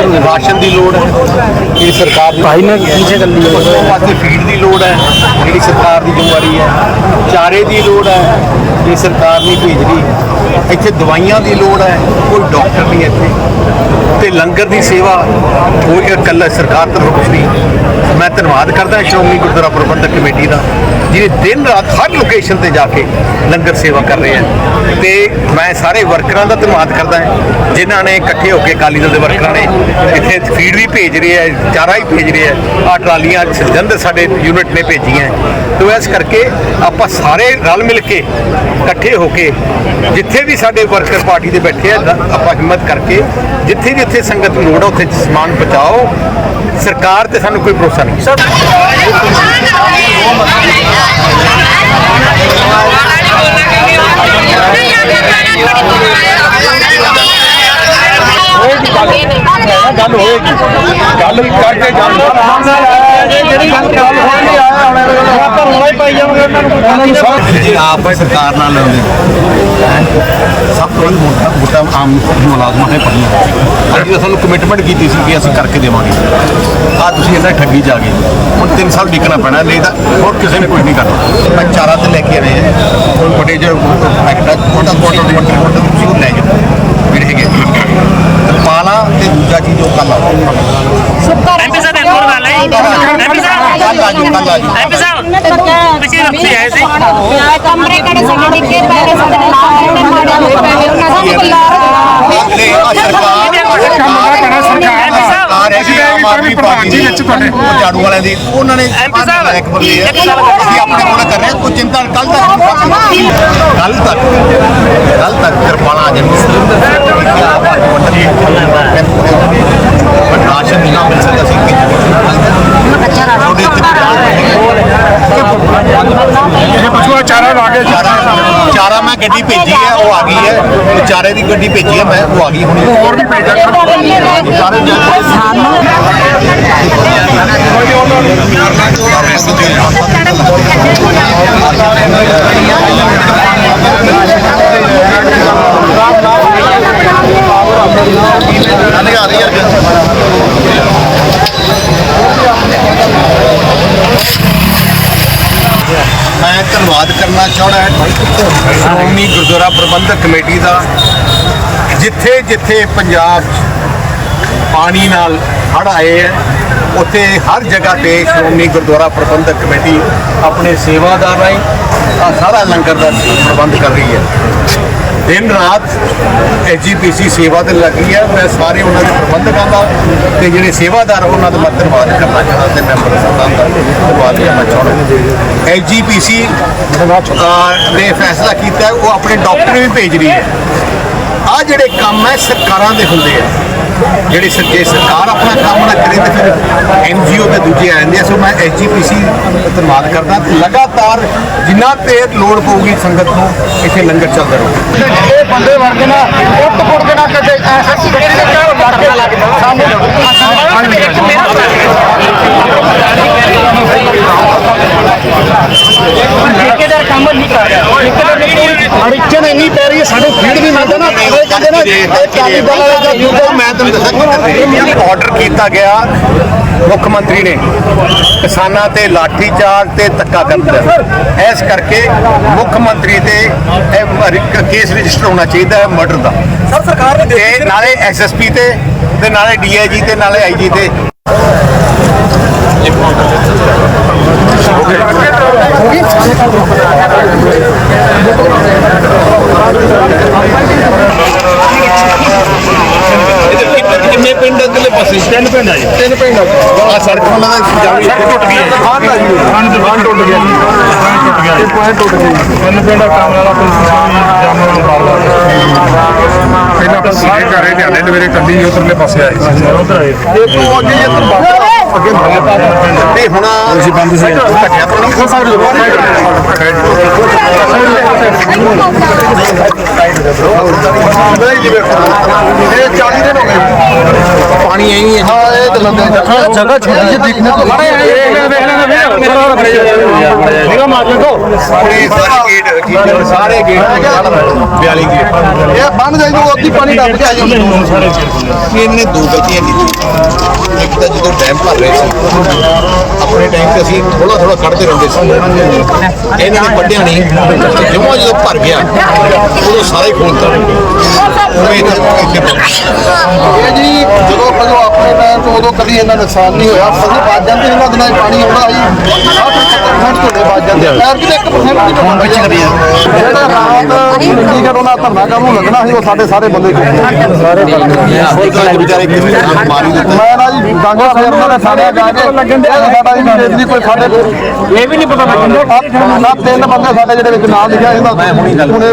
ਫਿਰ ਰਾਸ਼ਨ ਦੀ ਲੋੜ ਹੈ? ਇਹ ਸਰਕਾਰ ਦੀ ਭਾਈ ਨੇ ਕੀ ਜੇ ਗੱਲ ਲਈ ਪਸ਼ੂਆਂ ਵਾਸਤੇ ਫੀਡ ਦੀ ਲੋੜ ਹੈ ਜਿਹੜੀ ਸਰਕਾਰ ਦੀ ਜ਼ਿੰਮੇਵਾਰੀ ਹੈ। ਚਾਰੇ ਦੀ ਲੋੜ ਹੈ ਇਹ ਸਰਕਾਰ ਨਹੀਂ ਭੇਜ ਇੱਥੇ ਦਵਾਈਆਂ ਦੀ ਲੋੜ ਹੈ, ਕੋਈ ਡਾਕਟਰ ਨਹੀਂ ਇੱਥੇ। ਤੇ ਲੰਗਰ ਦੀ ਸੇਵਾ ਉਹ ਇਕੱਲਾ ਸਰਕਾਰ ਤਰਫੋਂ ਕੁਛ ਨਹੀਂ। ਮੈਂ ਧੰਨਵਾਦ ਕਰਦਾ ਸ਼੍ਰੋਮਣੀ ਗੁਰਦੁਆਰਾ ਪ੍ਰਬੰਧਕ ਕਮੇਟੀ ਦਾ ਜਿਹੜੇ ਦਿਨ ਰਾਤ ਹਰ ਲੋਕੇਸ਼ਨ ਤੇ ਜਾ ਕੇ ਲੰਗਰ ਸੇਵਾ ਕਰ ਰਹੇ ਆ ਤੇ ਮੈਂ ਸਾਰੇ ਵਰਕਰਾਂ ਦਾ ਧੰਨਵਾਦ ਕਰਦਾ ਹਾਂ, ਜਿਨ੍ਹਾਂ ਨੇ ਇਕੱਠੇ ਹੋ ਕੇ ਅਕਾਲੀ ਦਲ ਦੇ ਵਰਕਰਾਂ ਨੇ ਇੱਥੇ ਫੀਡ ਵੀ ਭੇਜ ਰਹੇ ਆ ਚਾਰਾ ਹੀ ਭੇਜ ਰਹੇ ਆ ਆ ਟਰਾਲੀਆਂ ਜਲੰਧਰ ਸਾਡੇ ਯੂਨਿਟ ਨੇ ਭੇਜੀਆਂ ਤੋ ਇਸ ਕਰਕੇ ਆਪਾਂ ਸਾਰੇ ਰਲ ਮਿਲ ਕੇ ਇਕੱਠੇ ਹੋ ਕੇ ਜਿੱਥੇ ਵੀ ਸਾਡੇ ਵਰਕਰ ਪਾਰਟੀ ਦੇ ਬੈਠੇ ਆ ਆਪਾਂ ਹਿੰਮਤ ਕਰਕੇ ਜਿੱਥੇ ਵੀ ਉੱਥੇ ਸੰਗਤ ਨੂੰ ਲੋੜ ਆ, ਉੱਥੇ ਸਮਾਨ ਪਹੁੰਚਾਓ। ਸਰਕਾਰ ਤੇ ਸਾਨੂੰ ਕੋਈ ਭਰੋਸਾ ਨਹੀਂ। ਸਰ ਹੋਏਗੀ ਗੱਲ ਕਰਕੇ ਜਿਹੜੀ ਗੱਲ ਗੱਲ ਹੋਣੀ ਆਇਆ ਹੁਣ ਆਪਾਂ ਰੋਲਾ ਹੀ ਪਾਈ ਜਾਵਾਂਗੇ ਉਹਨਾਂ ਨੂੰ ਕੋਈ ਜੇ ਆਪ ਸਰਕਾਰ ਨਾਲ ਲਾਉਂਦੇ ਸਭ ਤੋਂ ਵੱਧ ਮੋਟਾ ਮੋਟਾ ਆਮ ਮੁਲਾਜ਼ਮਾਂ ਨੇ ਪੜੀਆਂ ਅਸੀਂ ਤਾਂ ਸਾਨੂੰ ਕਮਿਟਮੈਂਟ ਕੀਤੀ ਸੀ ਕਿ ਅਸੀਂ ਕਰਕੇ ਦੇਵਾਂਗੇ। ਆ ਤੁਸੀਂ ਇਹਨਾਂ ਠੱਗੀ ਜਾ ਗਏ। ਹੁਣ 3 ਸਾਲ ਵਿਕਣਾ ਪੈਣਾ ਨਹੀਂ ਤਾਂ ਹੋਰ ਕਿਸੇ ਨੇ ਕੁਝ ਨਹੀਂ ਕਰਨਾ। ਮੈਂ ਚਾਰਾ ਤੇ ਲੈ ਕੇ ਆਏ ਆ ਵੱਡੇ ਜੋ ਫੈਕਟਰ ਕੋਟਾ ਕੋਟਾ ਦੇ ਵੱਡੇ ਤੁਸੀਂ ਉਹ ਲੈ ਜਾਓ। ਜਿਹੜੇ ਹੈਗੇ ਪਾਲਾ ਤੇ ਦੂਜਾ ਚੀਜ਼ ਉਹ ਕੱਲ ਆਓ ਐਮਪੀ ਸਾਹਿਬ ਇੱਕ ਹੋਰ ਗੱਲ ਹੈ। ਐਮਪੀ ਸਾਹਿਬ ਕੱਲ ਆ ਜਾਓ ਕੱਲ ਆ ਜਾਓ। ਐਮਪੀ ਸਾਹਿਬ ਪਿੱਛੇ ਰੱਖੀ ਆਏ ਸੀ ਕਮਰੇ ਕਿਹੜੇ ਸਾਡੇ ਨਿੱਕੇ ਪੈਰੇ ਸਾਡੇ ਨਾਲ ਕਿਹੜੇ ਮਾੜੇ ਹੋਏ ਪਏ ਉਹਨਾਂ ਦਾ ਬੁਲਾਰ ਨਹੀਂ ਆ ਸਰਕਾਰ ਦੀ ਝਾੜੂ ਵਾਲਿਆਂ ਦੀ ਉਹਨਾਂ ਨੇ MP ਸਾਹਿਬ, ਇੱਕ ਬੰਦੇ ਕਰ- ਅਸੀਂ ਆਪਣੇ ਕੋਲ ਕਰ ਰਹੇ ਕੋਈ ਚਿੰਤਾ ਕੱਲ ਤੱਕ ਕੱਲ ਤੱਕ ਕੱਲ ਤੱਕ ਕਿਰਪਾਣਾ ਆ ਜਾਣੀ ਕਿ ਆਪ ਆਦਮੀ ਵੰਡਣੀ ਰਾਸ਼ਨ ਨਹੀਂ ਮਿਲ ਸਕਦਾ ਸੀ ਕਿ ਉਹਦੇ ਤੇ ਇਹ ਪਸ਼ੂਆ ਚਾਰਾ ਲਾ ਕੇ ਚਾਰਾ ਚਾਰਾ ਮੈਂ ਗੱਡੀ ਭੇਜੀ ਹੈ ਉਹ ਆ ਗਈ ਚਾਰੇ ਦੀ ਗੱਡੀ ਭੇਜੀ ਹੈ ਮੈਂ ਉਹ ਆ ਗਈ ਹੁਣ। ਹੋਰ ਵੀ ਭੇਜਾਂਗੇ ਚਾਰੇ ਮੈਂ ਧੰਨਵਾਦ ਕਰਨਾ ਚਾਹੁੰਦਾ ਸ਼੍ਰੋਮਣੀ ਗੁਰਦੁਆਰਾ ਪ੍ਰਬੰਧਕ ਕਮੇਟੀ ਦਾ। ਜਿੱਥੇ ਜਿੱਥੇ ਪੰਜਾਬ 'ਚ ਪਾਣੀ ਨਾਲ ਹੜ੍ਹ ਆਏ ਹੈ, ਉੱਥੇ ਹਰ ਜਗ੍ਹਾ ਤੇ ਸ਼੍ਰੋਮਣੀ ਗੁਰਦੁਆਰਾ ਪ੍ਰਬੰਧਕ ਕਮੇਟੀ ਆਪਣੇ ਸੇਵਾਦਾਰ ਰਾਹੀਂ ਆਹ ਸਾਰਾ ਲੰਗਰ ਦਾ ਪ੍ਰਬੰਧ ਕਰ ਰਹੀ ਹੈ। ਦਿਨ ਰਾਤ ਐਜੀਪੀਸੀ ਸੇਵਾ ਤੇ ਲੱਗੀ ਹੈ। ਮੈਂ ਸਾਰੇ ਉਹਨਾਂ ਦੇ ਪ੍ਰਬੰਧਕਾਂ ਦਾ ਤੇ ਜਿਹੜੇ ਸੇਵਾਦਾਰ ਉਹਨਾਂ ਦਾ ਮੈਂ ਧੰਨਵਾਦ ਕਰਨਾ ਚਾਹੁੰਦਾ ਤੇ ਮੈਂਬਰ ਸਾਹਿਬਾਨ ਦਾ ਧੰਨਵਾਦ ਕਰਨਾ ਚਾਹੁੰਦਾ। ਐਜੀਪੀਸੀ ਨੇ ਫੈਸਲਾ ਕੀਤਾ ਉਹ ਆਪਣੇ ਡਾਕਟਰ ਵੀ ਭੇਜ ਰਹੀ ਹੈ। ਆ ਜਿਹੜੇ ਕੰਮ ਹੈ, ਸਰਕਾਰਾਂ ਦੇ ਹੁੰਦੇ ਆ। ਜਿਹੜੀ ਜੇ ਸਰਕਾਰ ਆਪਣਾ ਕੰਮ ਨਾ ਕਰੇ ਤੇ ਫਿਰ ਐਨਜੀਓ ਤੇ ਦੂਜੇ ਆ ਜਾਂਦੇ ਆ। ਸੋ ਮੈਂ ਐਸਜੀਪੀਸੀ ਧੰਨਵਾਦ ਕਰਦਾ। ਲਗਾਤਾਰ ਜਿੰਨਾ ਦੇਰ ਲੋੜ ਪਊਗੀ ਸੰਗਤ ਨੂੰ ਇੱਥੇ ਲੰਗਰ ਚੱਲਦਾ ਰਹੂ। ਇਹ ਬੰਦੇ ਵਰਗੇ ਨਾ ਉੱਟ ਪੁੱਟ ਕੇ ਨਾ ਕਦੇ ਐਸਾ ਕਿਹੜੇ ਨੇ ਕਿਹਾ ਲੱਗ ਕੇ ਲੱਗ ਸਾਨੂੰ ਠੇਕੇਦਾਰ ਕੰਮ ਨਹੀਂ ਕਰ ਰਿਹਾ। ਠੇਕੇਦਾਰ ਨੇ ਅੜਚਣ ਇੰਨੀ ਪੈ ਹੈ ਸਾਡੇ ਫੀਡ ਨਹੀਂ ਮਿਲਦਾ ਨਾ ਇਹ ਕਹਿੰਦੇ ਨੇ ਇਹ ਕਾਲੀ ਵਾਲੇ ਦਾ ਉਹ ਮੈਂ ਤੁਹਾਨੂੰ ਦੱਸਾਂ ਕੀ ਆਰਡਰ ਕੀਤਾ ਗਿਆ ਮੁੱਖ ਮੰਤਰੀ ਨੇ। ਕਿਸਾਨਾਂ ਤੇ ਲਾਠੀ ਚਾਰਜ ਤੇ ਧੱਕਾ ਕਰਦਾ ਇਸ ਕਰਕੇ ਮੁੱਖ ਮੰਤਰੀ ਤੇ ਇਹ ਕੇਸ ਰਜਿਸਟਰ ਹੋਣਾ ਚਾਹੀਦਾ ਹੈ ਮਰਡਰ ਦਾ। ਸਰ ਸਰਕਾਰ ਨੇ ਤੇ ਨਾਲੇ ਐਸਐਸਪੀ ਤੇ ਤੇ ਨਾਲੇ ਡੀਆਈਜੀ ਤੇ ਨਾਲੇ ਆਈਜੀ ਤੇ। ਕਿੰਨੇ ਪਿੰਡ ਅੰਦਰਲੇ ਪਾਸੇ? ਤਿੰਨ ਪਿੰਡ ਆ ਜੀ। ਤਿੰਨ ਪਿੰਡ ਆ। ਸੜਕ ਉਹਨਾਂ ਦਾ ਜਾਣੀ ਟੁੱਟ ਗਈ ਹਾਂ ਜੀ। ਹਾਂ ਦੁਕਾਨ ਟੁੱਟ ਗਿਆ ਜੀ ਦੁਕਾਨ ਟੁੱਟ ਗਿਆ ਇਹ ਪੁਆਇੰਟ ਟੁੱਟ ਗਈ। ਤਿੰਨ ਪਿੰਡ ਕੰਮ ਵਾਲਾ ਪੁਲਿਸ ਜਾਮ ਨਾਲ ਮਾਰਦਾ ਪਹਿਲਾਂ ਤਾਂ ਸਾਰੇ ਘਰੇ ਧਿਆਨੇ ਤੇ ਮੇਰੇ ਕੱਲੀ ਉਧਰਲੇ ਪਾਸੇ ਸੀ। ਉਧਰ ਆਏ। ਇਹ ਤੋਂ ਅੱਗੇ ਤੇ ਹੁਣ ਤੁਸੀਂ ਬੰਦ ਸੀ। ਘਟਿਆ ਤਾਂ ਨਹੀਂ ਉਹ ਸਾਰੇ ਇਹ 40 ਦਿਨ ਹੋ ਗਏ। ਪਾਣੀ ਐਂ ਹੀ ਹੈ। ਹਾਂ ਇਹ ਚੱਲਣ ਦੇ ਜਗ੍ਹਾ ਛੋਟੀ ਜਿਹੀ ਦੇਖਣੇ ਤੋਂ ਬੜੇ ਪੂਰੀ ਸਾਰੀ ਗੇਟ ਰੱਖੀ ਹੋਈ, ਸਾਰੇ ਗੇਟ 42 ਗੇਟ। ਇਹ ਬੰਨ ਜਾਈ ਤੋਂ ਉੱਤੀ ਪਾਣੀ ਡੱਬ ਕੇ ਆ ਜਾਂਦਾ ਇਹਨਾਂ ਨੇ ਦੋ ਗਲਤੀਆਂ ਕੀਤੀਆਂ। ਇੱਕ ਤਾਂ ਜਦੋਂ ਡੈਮ ਭਰ ਰਹੇ ਸੀ। ਆਪਣੇ ਟਾਈਮ ਤੇ ਅਸੀਂ ਥੋੜਾ ਥੋੜਾ ਕੱਢਦੇ ਰਹਿੰਦੇ ਸੀ। ਇਹਨਾਂ ਨੇ ਵੱਢਿਆ ਨਹੀਂ। ਜਿਉਂ ਜਦੋਂ ਭਰ ਗਿਆ, ਉਦੋਂ ਸਾਰੇ ਖੋਲਤਾ ਉਹ ਇੱਥੇ ਇੱਥੇ ਇਹ ਜੀ, ਜਦੋਂ ਕਦੋਂ ਆਪਣੇ ਟਾਈਮ ਤੋਂ ਉਦੋਂ ਕਦੀ ਇਹਨਾਂ ਨੁਕਸਾਨ ਨਹੀਂ ਹੋਇਆ। ਫਸਲ ਬਚ ਜਾਂਦੀ, ਇਹਨਾਂ ਦਿਨਾਂ 'ਚ ਪਾਣੀ ਆਉਂਦਾ ਸੀ। ਤੁਹਾਡੇ ਬਚ ਜਾਂਦੇ ਆ। ਯਾਰ ਕਿ 1% ਦੀ ਤਾਂ ਬਚ ਜਾਂਦੀ ਆ ਜਿਹੜਾ ਰਾਤ ਚੰਡੀਗੜ੍ਹ ਉਹਨਾਂ ਦਾ ਧਰਨਾ ਕਰਨ ਨੂੰ ਲੱਗਣਾ ਸੀ ਉਹ ਸਾਡੇ ਸਾਰੇ ਬੰਦੇ ਕੋਲ ਸਾਰੇ ਇੱਕ ਵਿਚਾਰੇ ਕਿਸੇ ਨੇ ਮਾਰੀ ਦਿੱਤਾ। ਮੈਂ ਨਾ ਜੀ ਗਾਂਗਾ ਫੇਰ ਉਹਨਾਂ ਦੇ ਥਾਣੇ ਜਾ ਕੇ ਲੱਗਣ ਦੇ ਸਾਡਾ ਜੀ ਨਹੀਂ ਕੋਈ ਸਾਡੇ ਇਹ ਵੀ ਨਹੀਂ ਪਤਾ ਲੱਗਣ ਨਾ ਤਿੰਨ ਬੰਦੇ ਸਾਡੇ ਜਿਹੜੇ ਵਿੱਚ ਨਾਮ ਲਿਖਿਆ ਇਹਦਾ ਹੁਣੇ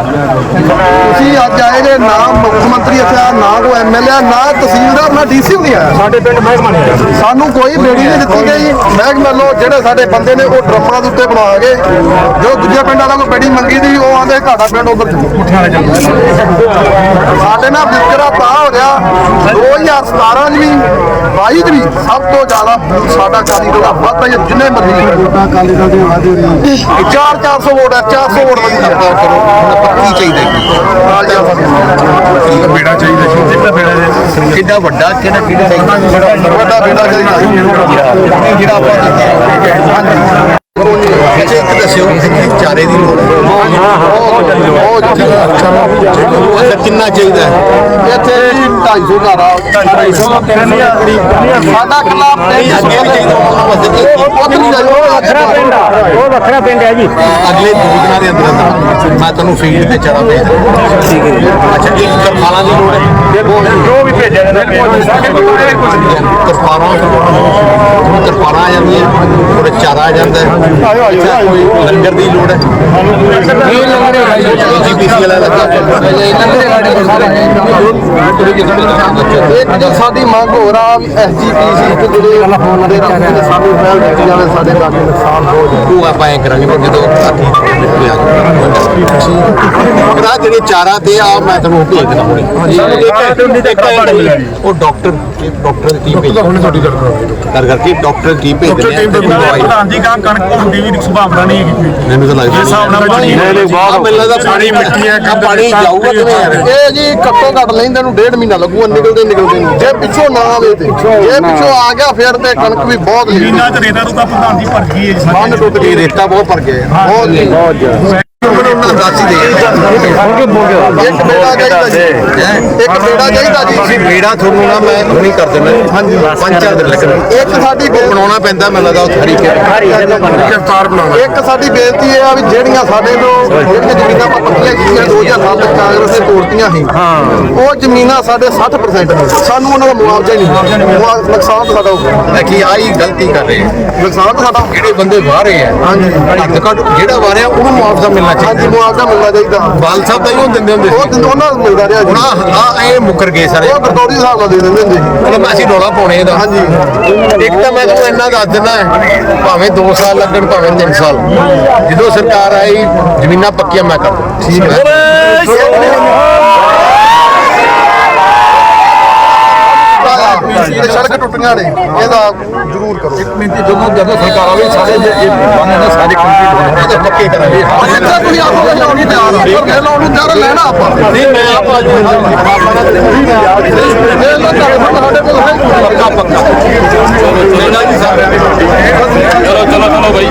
ਤੁਸੀਂ ਅੱਜ ਆਏ ਜੇ ਨਾ ਮੁੱਖ ਮੰਤਰੀ ਇੱਥੇ ਆ ਨਾ ਕੋਈ ਐਮਐਲਏ ਨਾ ਤਹਿਸੀਲਦਾਰ ਨਾ ਡੀਸੀ ਨਹੀਂ ਆਇਆ ਸਾਡੇ ਪਿੰਡ ਮਹਿਕਮਾ ਨਹੀਂ ਸਾਨੂੰ ਕੋਈ ਬੇੜੀ ਨਹੀਂ ਦਿੱਤੀ ਗਈ। ਮਹਿਕਮੇ ਵੱਲੋਂ ਜਿਹੜੇ ਸਾਡੇ ਬੰਦੇ ਨੇ ਉਹ ਡਰਮਾਂ ਦੇ ਉੱਤੇ ਬਣਾ ਕੇ ਜੋ ਦੂਜੇ ਪਿੰਡ ਵਾਲਾ ਕੋਈ ਬੇੜੀ ਮੰਗੀ ਦੀ ਉਹ ਆਂਦੇ ਘਾਟਾ ਪਿੰਡ ਉਧਰ ਮੁੱਠਿਆਂ ਵਾਲੇ ਜਾਂਦੇ ਸਾਡੇ ਨਾਲ ਵਿਤਕਰਾ ਤਾਂ ਹੋ ਰਿਹਾ 2017 ਚ ਵੀ 22 ਚ ਵੀ ਸਭ ਤੋਂ ਜ਼ਿਆਦਾ ਸਾਡਾ ਕਾਲੀ ਦਾ ਵਾਧਾ ਹੀ ਜਿੰਨੇ ਮਰਜ਼ੀ ਕਾਲੀ ਦਾ ਦੇ ਵਾਧੇ 4 400 ਵੋਟ ਹੈ 400 ਵੋਟ ਵਧੀ ਹੈ ਕਰੋ ਹੁਣ ਪੱਕੀ ਚਾਹੀਦਾ ਇੱਕ ਬੇੜਾ ਚਾਹੀਦਾ ਸੀ ਕਿੰਨਾ ਬੇੜਾ ਜੀ ਵੱਡਾ ਕਿਹੜਾ ਕਿਹੜਾ ਚਾਹੀਦਾ ਵੱਡਾ ਬੇਟਾ ਚਾਹੀਦਾ ਜਿਹੜਾ ਆਪਾਂ ਅੱਛਾ ਇੱਕ ਦੱਸਿਓ ਕਿ ਚਾਰੇ ਦੀ ਲੋੜ ਹੈ। ਅੱਛਾ ਕਿੰਨਾ ਚਾਹੀਦਾ ਹੈ? ਇੱਥੇ 250 ਘਰ ਆ 250 ਸਾਡਾ ਕਿਲਾ ਪਿੰਡ ਅੱਗੇ ਚਾਹੀਦਾ ਉਹਨਾਂ ਵਾਸਤੇ ਉਧਰ ਨਹੀਂ ਜਾਈਓ ਉਹ ਵੱਖਰਾ ਪਿੰਡ ਹੈ ਜੀ। ਅਗਲੇ ਦੋ ਦਿਨਾਂ ਦੇ ਅੰਦਰ ਅੰਦਰ ਮੈਂ ਤੁਹਾਨੂੰ ਫੀਲਡ ਤੇ ਚੜਾ ਭੇਜ ਠੀਕ ਹੈ ਅੱਛਾ ਇੱਕ ਕਰਪਾਲਾਂ ਦੀ ਲੋੜ ਹੈ। ਜੋ ਵੀ ਭੇਜਿਆ ਜਾਂਦਾ ਹੁਣ ਕਰਪਾਲਾਂ ਆ ਜਾਂਦੀਆਂ ਥੋੜਾ ਚਾਰਾ ਆ ਜਾਂਦਾ ਹੈ ਅੱਛਾ, ਕੋਈ ਲੰਗਰ ਦੀ ਲੋੜ ਹੈ? ਜੀਪੀਸੀ ਵਾਲਾ ਲੱਗਾ ਇੱਕ ਜੋ ਸਾਡੀ ਮੰਗ ਹੋ ਰਹਾ ਵੀ ਐਸਜੀਪੀਸੀ ਤੇ ਜਿਹੜੇ ਫੋਨ ਦੇ ਰੱਖਦੇ ਨੇ ਸਾਨੂੰ ਪਹਿਲ ਦਿੱਤੀ ਜਾਵੇ ਸਾਡੇ ਲਾਗੇ ਨੁਕਸਾਨ ਹੋ ਜਾਏ ਉਹ ਆਪਾਂ ਐ ਕਰਾਂਗੇ ਵੀ ਜਦੋਂ ਸਾਥੀ ਕਰਾ ਜਿਹੜੇ ਚਾਰਾ ਤੇ ਆ ਮੈਂ ਤੁਹਾਨੂੰ ਭੇਜ ਦੇਣਾ ਹੁਣੇ। ਇੱਕ ਇੱਕ ਉਹ ਡਾਕਟਰ ਡਾਕਟਰ ਦੀ ਟੀਮ ਭੇਜ ਤੁਹਾਡੀ ਕਰ ਕਰਕੇ ਡਾਕਟਰ ਦੀ ਟੀਮ ਭੇਜ ਦਿੰਦੇ ਆ ਪ੍ਰਧਾਨ ਜੀ ਕਣਕ ਹੁੰਦੀ ਵੀ ਸੰਭਾਵਨਾ ਨਹੀਂ ਹੈਗੀ। ਮੈਨੂੰ ਤਾਂ ਲੱਗਦਾ ਹਿਸਾਬ ਨਾਲ ਪਾਣੀ ਆ ਮੈਨੂੰ ਲੱਗਦਾ ਪਾਣੀ ਮਿੱਟੀਆਂ ਕਾ ਪਾਣੀ ਜਾਊਗਾ ਕਿਵੇਂ ਯਾਰ? ਇਹ ਜੀ ਘੱਟੋ ਘੱਟ ਲੈਂਦੇ ਨੂੰ ਡੇਢ ਮਹੀਨਾ ਲੱਗੂਗਾ ਨਿਕਲਦੇ ਨਿਕਲਦੇ ਨੂੰ। ਜੇ ਪਿੱਛੋਂ ਨਾ ਆਵੇ ਤੇ। ਜੇ ਪਿੱਛੋਂ ਆ ਗਿਆ ਫਿਰ ਤੇ ਕਣਕ ਵੀ ਬਹੁਤ ਚ ਰੇਤਾ ਪ੍ਰਧਾਨ ਜੀ ਭਰ ਗਈ ਹੈ ਜੀ ਬੰਨ ਟੁੱਟ ਗਈ ਰੇਤਾ ਬਹੁਤ ਭਰ ਗਿਆ। ਬਹੁਤ ਜੀ ਉਹਨਾਂ ਦਾ ਦੱਸ ਹੀ ਦੇ ਇੱਕ ਬੇੜਾ ਚਾਹੀਦਾ ਜੀ। ਇੱਕ ਬੇੜਾ ਚਾਹੀਦਾ ਜੀ। ਤੁਸੀਂ ਬੇੜਾ ਤੁਹਾਨੂੰ ਨਾ ਮੈਂ ਹੁਣੀ ਕਰ ਦਿੰਦਾ। ਹਾਂਜੀ। ਪੰਜ ਚਾਰ ਦਿਨ ਲੱਗਣਗੇ ਇੱਕ ਸਾਡੀ ਬੇਨਤੀ ਬਣਾਉਣਾ ਪੈਂਦਾ ਮੈਨੂੰ ਲੱਗਦਾ ਉਹ ਹਰੀਕੇ ਕਿਰਤਾਰ ਬਣਾਉਣਾ। ਇੱਕ ਸਾਡੀ ਬੇਨਤੀ ਇਹ ਆ ਵੀ ਜਿਹੜੀਆਂ ਸਾਡੇ ਤੋਂ ਜਿਹੜੀਆਂ ਜ਼ਮੀਨਾਂ ਆਪਾਂ ਪੱਕੀਆਂ ਕੀਤੀਆਂ 2007 ਚ ਕਾਂਗਰਸ ਨੇ ਤੋੜਤੀਆਂ ਸੀ ਉਹ ਜ਼ਮੀਨਾਂ ਸਾਡੇ 60% ਨੇ। ਸਾਨੂੰ ਉਹਨਾਂ ਦਾ ਮੁਆਵਜ਼ਾ ਹੀ ਨਹੀਂ ਮੁਆ- ਨੁਕਸਾਨ ਤਾਂ ਸਾਡਾ ਹੋਊਗਾ। ਹੈ ਕਿ ਆਹੀ ਗਲਤੀ ਕਰ ਰਹੇ ਆ? ਨੁਕਸਾਨ ਤਾਂ ਸਾਡਾ ਜਿਹੜੇ ਬੰਦੇ ਵਾਹ ਰਹੇ ਆ ਹਾਂਜੀ। ਘੱਟ ਘੱਟ ਜਿਹੜਾ ਵਾਹ ਰਿਹਾ ਉਹਨੂੰ ਮੁਆਵਜ਼ਾ ਮਿਲਣਾ ਹਾਂਜੀ ਚਾਹੀਦਾ ਮੁਆਵਜ਼ਾ ਮਿਲਣਾ ਚਾਹੀਦਾ। ਬਾਲ ਸਾਹਿਬ ਤਾਂ ਹੀ ਉਹ ਦਿੰਦੇ ਹੁੰਦੇ ਉਹ ਸੀ ਦਿਨ ਉਹਨਾਂ ਨੂੰ ਮਿਲਦਾ ਰਿਹਾ ਜੀ। ਹੁਣ ਆ ਇਹ ਮੁੱਕਰ ਗਏ ਸਾਰੇ। ਉਹ ਗਰਦੌਰੀ ਹਿਸਾਬ ਨਾਲ ਦੇ ਦਿੰਦੇ ਹੁੰਦੇ ਸੀ। ਮਤਲਬ ਅਸੀਂ ਰੌਲਾ ਪਾਉਣੇ ਇਹਦਾ। ਹਾਂਜੀ। ਇੱਕ ਤਾਂ ਮੈਂ ਤੁਹਾਨੂੰ ਇੰਨਾ ਦੱਸ ਦਿੰਦਾ ਹੈ, ਭਾਵੇਂ 2 ਸਾਲ ਲੱਗਣ ਭਾਵੇਂ 3 ਸਾਲ। ਜਦੋਂ ਸਰਕਾਰ ਆਈ ਜ਼ਮੀਨਾਂ ਪੱਕੀਆਂ ਮੈਂ ਕਰ ਦੂੰ ਠੀਕ ਹੈ। ਇਹ ਸੜਕ ਟੁੱਟੀਆਂ ਨੇ ਇਹਦਾ ਜ਼ਰੂਰ ਕਰੋ। ਇੱਕ ਮਿੰਟ ਜਦੋਂ ਜਦੋਂ ਸਰਕਾਰ ਆਵੇ ਸਾਰੇ ਇਹ ਬੰਦੇ ਨੇ ਸਾਰੇ ਕੰਪਲੀਟ ਹੋਣੇ ਇਹਦੇ ਪੱਕੇ ਕਰਾਂਗੇ। ਅੱਛਾ ਤੁਸੀਂ ਆਪੋ ਲਾਉਣ ਤਿਆਰ ਹੋ ਪਰ ਲਾਉਣ ਤਿਆਰ ਲੈਣਾ ਆਪਾਂ। ਨਹੀਂ ਮੈਂ ਆਪ ਆ ਇਹ ਲੋ ਸਾਡੇ ਕੋਲ ਹੈ ਪੱਕਾ ਪੱਕਾ। ਚਲੋ ਚਲੋ ਚਲੋ ਬਾਈ।